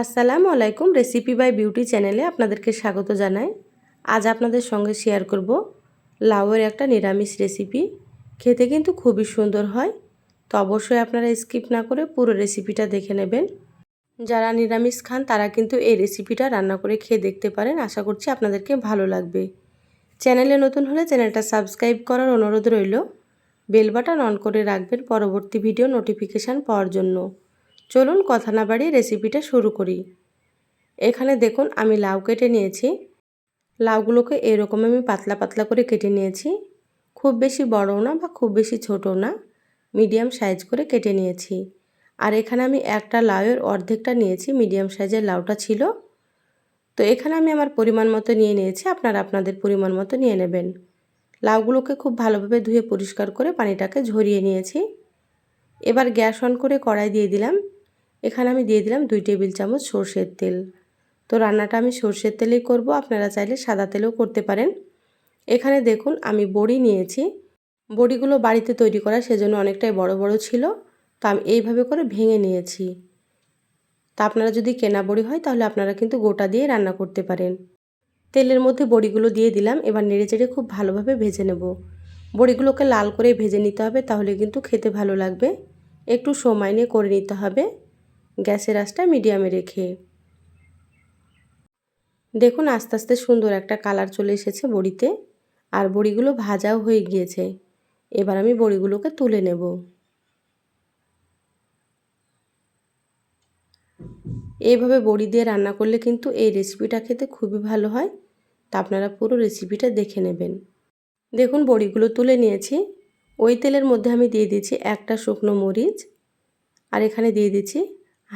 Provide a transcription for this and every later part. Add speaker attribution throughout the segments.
Speaker 1: আসসালামু আলাইকুম recipe by beauty চ্যানেলে আপনাদেরকে স্বাগত জানাই। আজ আপনাদের সঙ্গে শেয়ার করব লাউয়ের একটা নিরামিষ রেসিপি খেতে কিন্তু খুবই সুন্দর হয়, তো অবশ্যই আপনারা স্কিপ না করে পুরো রেসিপিটা দেখে নেবেন। যারা নিরামিষ খান, তারা কিন্তু এই রেসিপিটা রান্না করে খেয়ে দেখতে পারেন। আশা করছি আপনাদেরকে ভালো লাগবে। চ্যানেলে নতুন হলে চ্যানেলটা সাবস্ক্রাইব করার অনুরোধ রইল। বেল বাটন অন করে রাখবেন পরবর্তী ভিডিও নোটিফিকেশান পাওয়ার জন্য। চলুন কথা না বাড়িয়ে রেসিপিটা শুরু করি। এখানে দেখুন আমি লাউ কেটে নিয়েছি। লাউগুলোকে এরকম আমি পাতলা পাতলা করে কেটে নিয়েছি। খুব বেশি বড়ও না বা খুব বেশি ছোটও না মিডিয়াম সাইজ করে কেটে নিয়েছি। আর এখানে আমি একটা লাউয়ের অর্ধেকটা নিয়েছি মিডিয়াম সাইজের লাউটা ছিল। তো এখানে আমি আমার পরিমাণ মতো নিয়ে নিয়েছি, আপনারা আপনাদের পরিমাণ মতো নিয়ে নেবেন। লাউগুলোকে খুব ভালোভাবে ধুয়ে পরিষ্কার করে পানিটাকে ঝরিয়ে নিয়েছি। এবার গ্যাস অন করে কড়াই দিয়ে দিলাম। এখানে আমি দিয়ে দিলাম দুই টেবিল চামচ সর্ষের তেল। তো রান্নাটা আমি সর্ষের তেলেই করব, আপনারা চাইলে সাদা তেলেও করতে পারেন। এখানে দেখুন আমি বড়ি নিয়েছি। বড়িগুলো বাড়িতে তৈরি করা সেজন্য অনেকটাই বড় বড় ছিল, তো আমি এইভাবে করে ভেঙে নিয়েছি। তা আপনারা যদি কেনা বড়ি হয় তাহলে আপনারা কিন্তু গোটা দিয়ে রান্না করতে পারেন। তেলের মধ্যে বড়িগুলো দিয়ে দিলাম, এবার নেড়ে চেড়ে খুব ভালোভাবে ভেজে নেব। বড়িগুলোকে লাল করে ভেজে নিতে হবে, তাহলে কিন্তু খেতে ভালো লাগবে। একটু সময় নিয়ে করে নিতে হবে। গ্যাসের আঁচটা মিডিয়ামে রেখে। দেখুন, আস্তে আস্তে সুন্দর একটা কালার চলে এসেছে বড়িতে, আর বড়িগুলো ভাজাও হয়ে গিয়েছে। এবার আমি বড়িগুলোকে তুলে নেব। এইভাবে বড়ি দিয়ে রান্না করলে কিন্তু এই রেসিপিটা খেতে খুবই ভালো হয়। তা আপনারা পুরো রেসিপিটা দেখে নেবেন। দেখুন, বড়িগুলো তুলে নিয়েছি। ওই তেলের মধ্যে আমি দিয়ে দিচ্ছি একটা শুকনো মরিচ, আর এখানে দিয়ে দিচ্ছি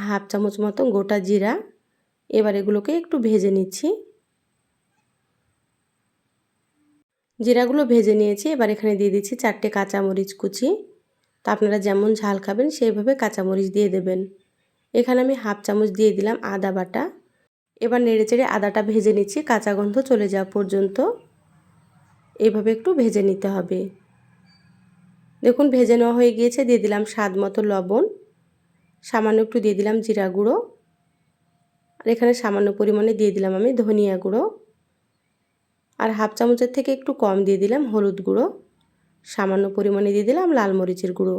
Speaker 1: হাফ চামচ মতো গোটা জিরা। এবার এগুলোকে একটু ভেজে নিচ্ছি। জিরাগুলো ভেজে নিয়েছি। এবার এখানে দিয়ে দিচ্ছি চারটে কাঁচামরিচ কুচি। তা আপনারা যেমন ঝাল খাবেন, সেইভাবে কাঁচামরিচ দিয়ে দেবেন। এখানে আমি হাফ চামচ দিয়ে দিলাম আদা বাটা। এবার নেড়ে চেড়ে আদাটা ভেজে নিচ্ছি, কাঁচা গন্ধ চলে যাওয়া পর্যন্ত। এভাবে একটু ভেজে নিতে হবে। দেখুন ভেজে নেওয়া হয়ে গিয়েছে, দিয়ে দিলাম স্বাদ মতো লবণ। সামান্য একটু দিয়ে দিলাম জিরা গুঁড়ো। আর এখানে সামান্য পরিমাণে দিয়ে দিলাম আমি ধনিয়া গুঁড়ো। আর হাফ চামচের থেকে একটু কম দিয়ে দিলাম হলুদ গুঁড়ো। সামান্য পরিমাণে দিয়ে দিলাম লাল মরিচের গুঁড়ো।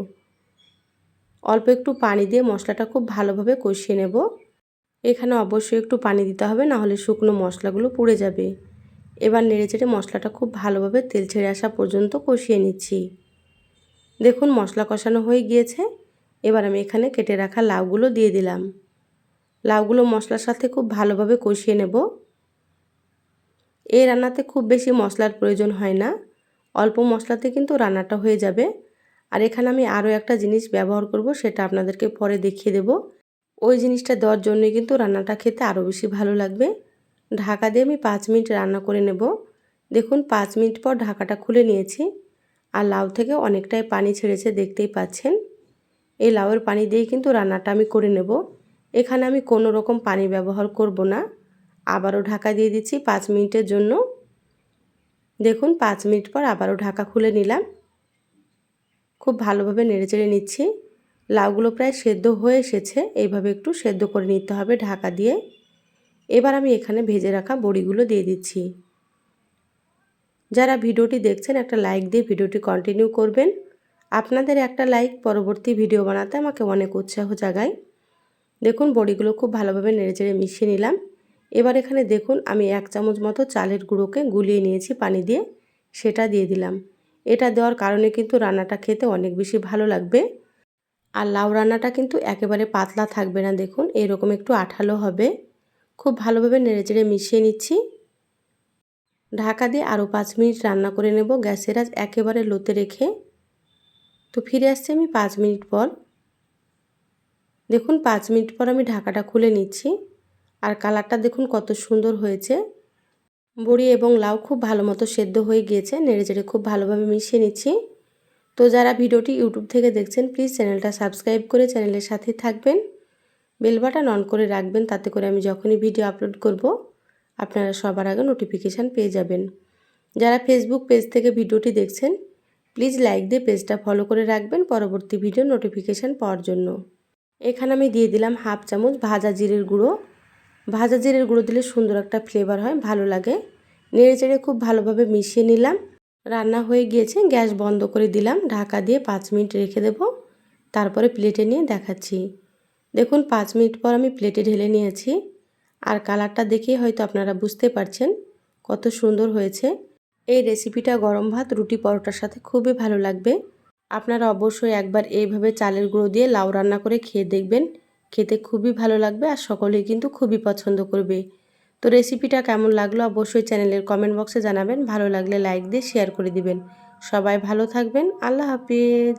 Speaker 1: অল্প একটু পানি দিয়ে মশলাটা খুব ভালোভাবে কষিয়ে নেব। এখানে অবশ্যই একটু পানি দিতে হবে, না হলে শুকনো মশলাগুলো পুড়ে যাবে। এবার নেড়ে চেড়ে মশলাটা খুব ভালোভাবে তেল ছেড়ে আসা পর্যন্ত কষিয়ে নিচ্ছি। দেখুন মশলা কষানো হয়ে গিয়েছে। এবার আমি এখানে কেটে রাখা লাউগুলো দিয়ে দিলাম। লাউগুলো মশলার সাথে খুব ভালোভাবে কষিয়ে নেব। এই রান্নাতে খুব বেশি মশলার প্রয়োজন হয় না। অল্প মশলাতে কিন্তু রান্নাটা হয়ে যাবে। আর এখানে আমি আরও একটা জিনিস ব্যবহার করব, সেটা আপনাদেরকে পরে দেখিয়ে দেব। ওই জিনিসটা দেওয়ার জন্যই কিন্তু রান্নাটা খেতে আরও বেশি ভালো লাগবে। ঢাকা দিয়ে আমি পাঁচ মিনিট রান্না করে নেব। দেখুন, পাঁচ মিনিট পর ঢাকাটা খুলে নিয়েছি। আর লাউ থেকে অনেকটাই পানি ছেড়েছে, দেখতেই পাচ্ছেন। এই লাউয়ের পানি দিয়েই কিন্তু রান্নাটা আমি করে নেব। এখানে আমি কোনো রকম পানি ব্যবহার করব না। আবারও ঢাকা দিয়ে দিচ্ছি পাঁচ মিনিটের জন্য। দেখুন, পাঁচ মিনিট পর আবারও ঢাকা খুলে নিলাম। খুব ভালোভাবে নেড়েচেড়ে নিচ্ছি। লাউগুলো প্রায় সেদ্ধ হয়ে এসেছে। এইভাবে একটু সেদ্ধ করে নিতে হবে ঢাকা দিয়ে। এবার আমি এখানে ভেজে রাখা বড়িগুলো দিয়ে দিচ্ছি। যারা ভিডিওটি দেখছেন, একটা লাইক দিয়ে ভিডিওটি কন্টিনিউ করবেন। আপনাদের একটা লাইক পরবর্তী ভিডিও বানাতে আমাকে অনেক উৎসাহ জাগায়। দেখুন, বড়িগুলো খুব ভালোভাবে নেড়েচেড়ে মিশিয়ে নিলাম। এবার এখানে দেখুন, আমি এক চামচ মতো চালের গুঁড়োকে গুলিয়ে নিয়েছি পানি দিয়ে। সেটা দিয়ে দিলাম। এটা দেওয়ার কারণে কিন্তু রান্নাটা খেতে অনেক বেশি ভালো লাগবে। আর লাউ রান্নাটা কিন্তু একেবারে পাতলা থাকবে না, দেখুন, এরকম একটু আঠালো হবে। খুব ভালোভাবে নেড়েচেড়ে মিশিয়ে নিচ্ছি। ঢাকা দিয়ে আরও পাঁচ মিনিট রান্না করে নেব। গ্যাসের আজ একেবারে লোতে রেখে তো ফিরে আসছি আমি পাঁচ মিনিট পর। দেখুন, পাঁচ মিনিট পর আমি ঢাকাটা খুলে নিচ্ছি। আর কালারটা দেখুন কত সুন্দর হয়েছে। বড়ি এবং লাউ খুব ভালো মতো সেদ্ধ হয়ে গিয়েছে। নেড়ে চেড়ে খুব ভালোভাবে মিশিয়ে নিচ্ছি। তো যারা ভিডিওটি ইউটিউব থেকে দেখছেন, প্লিজ চ্যানেলটা সাবস্ক্রাইব করে চ্যানেলের সাথে থাকবেন। বেল বাটন অন করে রাখবেন, তাতে করে আমি যখনই ভিডিও আপলোড করব, আপনারা সবার আগে নোটিফিকেশান পেয়ে যাবেন। যারা ফেসবুক পেজ থেকে ভিডিওটি দেখছেন প্লিজ লাইক দিয়ে পেজটা ফলো করে রাখবেন পরবর্তী ভিডিও নোটিফিকেশান পাওয়ার জন্য। এখানে আমি দিয়ে দিলাম হাফ চামচ ভাজা জিরের গুঁড়ো। ভাজা জিরের গুঁড়ো দিলে সুন্দর একটা ফ্লেভার হয়, ভালো লাগে। নেড়ে চেড়ে খুব ভালোভাবে মিশিয়ে নিলাম। রান্না হয়ে গিয়েছে, গ্যাস বন্ধ করে দিলাম। ঢাকা দিয়ে পাঁচ মিনিট রেখে দেব। তারপরে প্লেটে নিয়ে দেখাচ্ছি। দেখুন, পাঁচ মিনিট পর আমি প্লেটে ঢেলে নিয়েছি। আর কালারটা দেখেই হয়তো আপনারা বুঝতে পারছেন কত সুন্দর হয়েছে। এই রেসিপিটা গরম ভাত, রুটি, পরোটার সাথে খুবই ভালো লাগবে। আপনারা অবশ্যই একবার এইভাবে চালের গুঁড়ো দিয়ে লাউ রান্না করে খেয়ে দেখবেন। খেতে খুবই ভালো লাগবে আর সকলেই কিন্তু খুবই পছন্দ করবে। তো রেসিপিটা কেমন লাগল অবশ্যই চ্যানেলের কমেন্ট বক্সে জানাবেন। ভালো লাগলে লাইক দিয়ে শেয়ার করে দিবেন। সবাই ভালো থাকবেন। আল্লাহ হাফিজ।